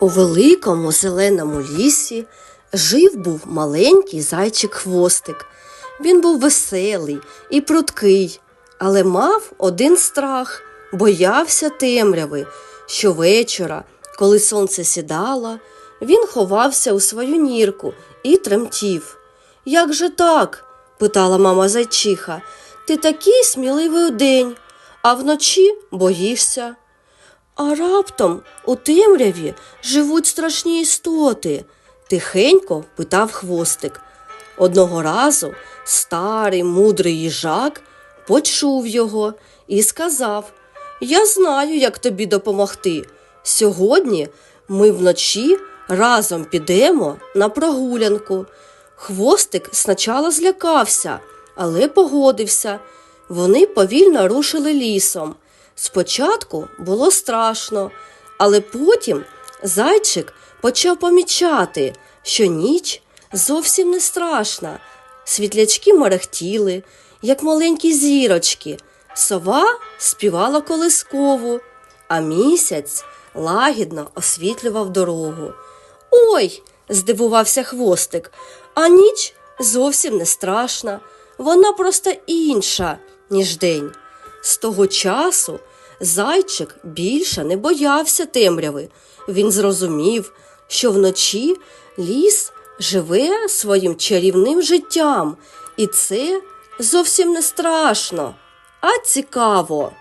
У великому зеленому лісі жив був маленький зайчик хвостик. Він був веселий і пруткий, але мав один страх боявся темряви. Щовечора, коли сонце сідало, він ховався у свою нірку і тремтів. Як же так? питала мама зайчиха. Ти такий сміливий удень, а вночі боїшся. А раптом у темряві живуть страшні істоти, тихенько питав хвостик. Одного разу старий мудрий їжак почув його і сказав: Я знаю, як тобі допомогти. Сьогодні ми вночі разом підемо на прогулянку. Хвостик спочатку злякався, але погодився. Вони повільно рушили лісом. Спочатку було страшно, але потім зайчик почав помічати, що ніч зовсім не страшна. Світлячки мерехтіли, як маленькі зірочки. Сова співала колискову, а місяць лагідно освітлював дорогу. Ой, здивувався хвостик, а ніч зовсім не страшна, вона просто інша, ніж день. З того часу зайчик більше не боявся темряви. Він зрозумів, що вночі ліс живе своїм чарівним життям, і це зовсім не страшно, а цікаво.